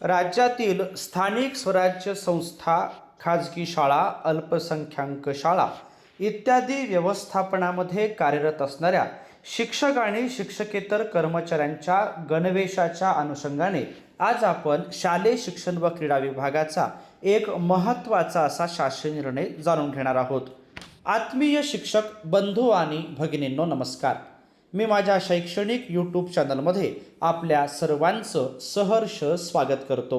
राज्यातील स्थानिक स्वराज्य संस्था खाजगी शाळा अल्पसंख्याक शाळा इत्यादी व्यवस्थापनामध्ये कार्यरत असणाऱ्या शिक्षक आणि शिक्षकेतर कर्मचाऱ्यांच्या गणवेशाच्या अनुषंगाने आज आपण शालेय शिक्षण व क्रीडा विभागाचा एक महत्त्वाचा असा शासन निर्णय जाणून घेणार आहोत. आत्मीय शिक्षक बंधू आणि भगिनींनो नमस्कार. मी माझ्या शैक्षणिक यूट्यूब चॅनलमध्ये आपल्या सर्वांचं सहर्ष स्वागत करतो.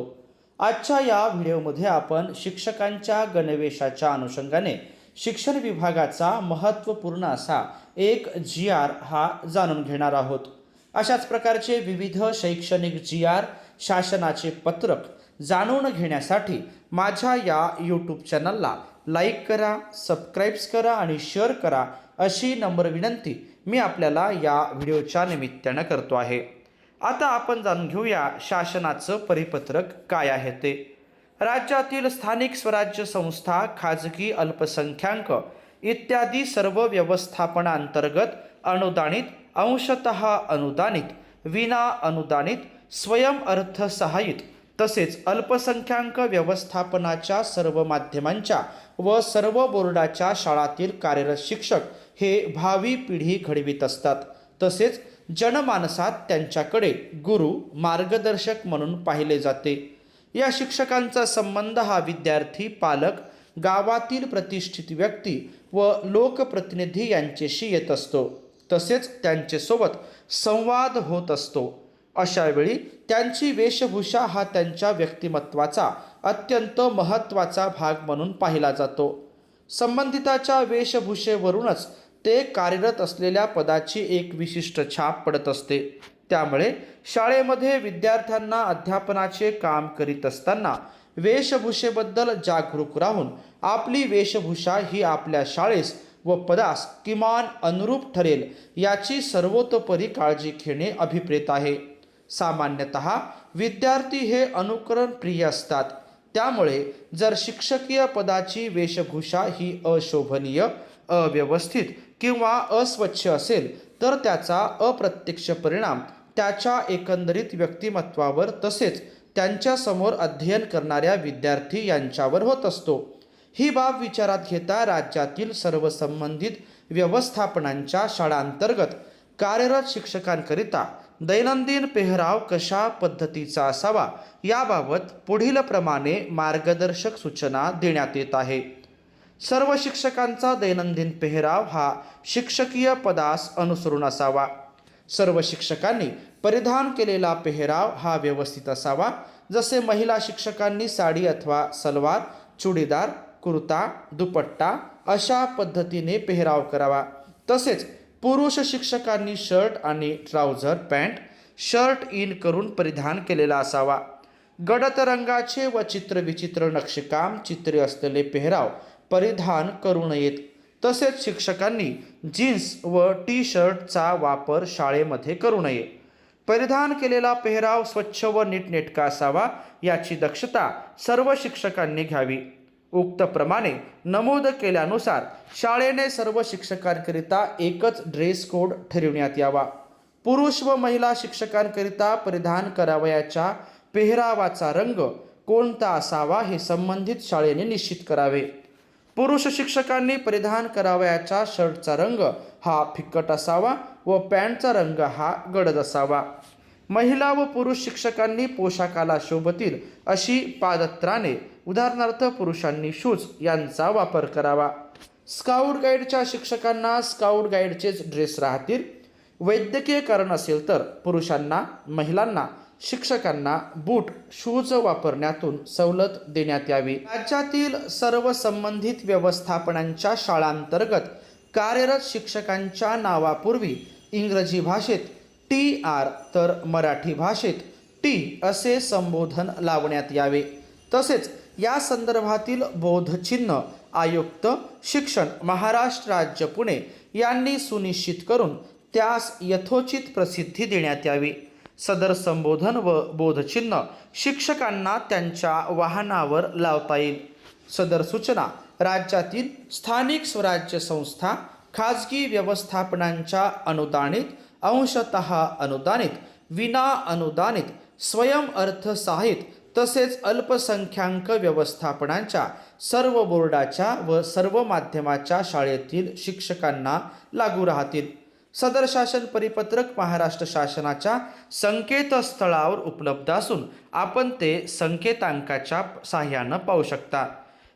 आजच्या या व्हिडिओमध्ये आपण शिक्षकांच्या गणवेशाच्या अनुषंगाने शिक्षण विभागाचा महत्त्वपूर्ण असा एक जी आर हा जाणून घेणार आहोत. अशाच प्रकारचे विविध शैक्षणिक जी आर शासनाचे पत्रक जाणून घेण्यासाठी माझ्या या यूट्यूब चॅनलला लाईक करा सबस्क्राईब्स करा आणि शेअर करा अशी नम्र विनंती मी आपल्याला या व्हिडिओच्या निमित्तानं करतो आहे. आता आपण जाणून घेऊया शासनाचं परिपत्रक काय आहे ते. राज्यातील स्थानिक स्वराज्य संस्था खाजगी अल्पसंख्याक इत्यादी सर्व व्यवस्थापनांतर्गत अनुदानित अंशतः अनुदानित विना अनुदानित स्वयं अर्थसहाय्यित तसेच अल्पसंख्याक व्यवस्थापनाच्या सर्व माध्यमांच्या व सर्व बोर्डाच्या शाळातील कार्यरत शिक्षक हे भावी पिढी घडवित असतात. तसेच जनमानसात त्यांच्याकडे गुरु मार्गदर्शक म्हणून पाहिले जाते. या शिक्षकांचा संबंध हा विद्यार्थी पालक गावातील प्रतिष्ठित व्यक्ती व लोकप्रतिनिधी यांच्याशी येत असतो. तसेच त्यांच्यासोबत संवाद होत असतो. अशावेळी त्यांची वेशभूषा हा त्यांच्या व्यक्तिमत्वाचा अत्यंत महत्त्वाचा भाग म्हणून पाहिला जातो. संबंधिताच्या वेशभूषेवरूनच ते कार्यरत असलेल्या पदाची एक विशिष्ट छाप पडत असते. त्यामुळे शाळेमध्ये विद्यार्थ्यांना अध्यापनाचे काम करीत असताना वेशभूषेबद्दल जागरूक राहून आपली वेशभूषा ही आपल्या शाळेस व पदास किमान अनुरूप ठरेल याची सर्वतोपरी काळजी घेणे अभिप्रेत आहे. सामान्यतः विद्यार्थी हे अनुकरण प्रिय असतात. त्यामुळे जर शिक्षकीय पदाची वेशभूषा ही अशोभनीय अव्यवस्थित किंवा अस्वच्छ असेल तर त्याचा अप्रत्यक्ष परिणाम त्याच्या एकंदरीत व्यक्तिमत्वावर तसेच त्यांच्यासमोर अध्ययन करणाऱ्या विद्यार्थी यांच्यावर होत असतो. ही बाब विचारात घेता राज्यातील सर्व संबंधित व्यवस्थापनांच्या शाळांतर्गत कार्यरत शिक्षकांकरिता दैनंदिन पेहराव कशा पद्धतीचा असावा याबाबत पुढील प्रमाणे मार्गदर्शक सूचना देण्यात येत आहे. सर्व शिक्षकांचा दैनंदिन पेहराव हा शिक्षकीय पदास अनुसरून असावा. सर्व शिक्षकांनी परिधान केलेला पेहराव हा व्यवस्थित असावा. जसे महिला शिक्षकांनी साडी अथवा सलवार चुडीदार कुर्ता दुपट्टा अशा पद्धतीने पेहराव करावा. तसेच पुरुष शिक्षकांनी शर्ट आणि ट्राउझर पॅन्ट शर्ट इन करून परिधान केलेला असावा. गडत रंगाचे व चित्रविचित्र नक्षीकाम चित्रे असलेले पेहराव परिधान करू नयेत. तसेच शिक्षकांनी जीन्स व टी शर्टचा वापर शाळेमध्ये करू नये. परिधान केलेला पेहराव स्वच्छ व नीटनेटका असावा याची दक्षता सर्व शिक्षकांनी घ्यावी. उक्तप्रमाणे नमूद केल्यानुसार शाळेने सर्व शिक्षकांकरिता एकच ड्रेस कोड ठरविण्यात यावा. पुरुष व महिला शिक्षकांकरिता परिधान करावयाच्या पेहरावाचा रंग कोणता असावा हे संबंधित शाळेने निश्चित करावे. पुरुष शिक्षकांनी परिधान करावयाच्या शर्टचा रंग हा फिक्कट असावा व पॅन्टचा रंग हा गडद असावा. महिला व पुरुष शिक्षकांनी पोशाखाला शोभतील अशी पादत्राणे उदाहरणार्थ पुरुषांनी शूज यांचा वापर करावा. स्काउट गाईडच्या शिक्षकांना स्काउट गाईडचेच ड्रेस राहतील. वैद्यकीय कारण असेल तर पुरुषांना महिलांना शिक्षकांना बूट शूज वापरण्यातून सवलत देण्यात यावी. राज्यातील सर्व संबंधित व्यवस्थापनांच्या शाळांतर्गत कार्यरत शिक्षकांच्या नावापूर्वी इंग्रजी भाषेत टी आर तर मराठी भाषेत टी असे संबोधन लावण्यात यावे. तसेच या संदर्भातील बोधचिन्ह आयुक्त शिक्षण महाराष्ट्र राज्य पुणे यांनी सुनिश्चित करून त्यास यथोचित प्रसिद्धी देण्यात यावी. सदर संबोधन व बोधचिन्ह शिक्षकांना त्यांच्या वाहनावर लावता येईल. सदर सूचना राज्यातील स्थानिक स्वराज्य संस्था खाजगी व्यवस्थापनांच्या अनुदानित अंशतः अनुदानित विना अनुदानित स्वयं अर्थसहाय्यित तसेच अल्पसंख्याक व्यवस्थापनांच्या सर्व बोर्डाच्या व सर्व माध्यमाच्या शाळेतील शिक्षकांना लागू राहतील. सदर शासन परिपत्रक महाराष्ट्र शासनाच्या संकेतस्थळावर उपलब्ध असून आपण ते संकेतांकाच्या सहाय्यानं पाहू शकता.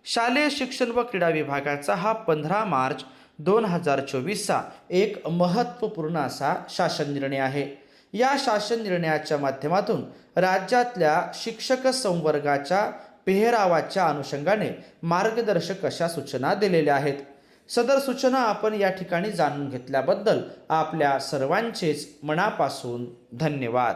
शालेय शिक्षण व क्रीडा विभागाचा हा पंधरा मार्च दोन हजार चोवीसचा एक महत्त्वपूर्ण असा शासन निर्णय आहे. या शासन निर्णयाच्या माध्यमातून राज्यातल्या शिक्षक संवर्गाच्या पेहरावाच्या अनुषंगाने मार्गदर्शक अशा सूचना दिलेल्या आहेत. सदर सूचना आपण या ठिकाणी जाणून घेतल्याबद्दल आपल्या सर्वांचेच मनापासून धन्यवाद.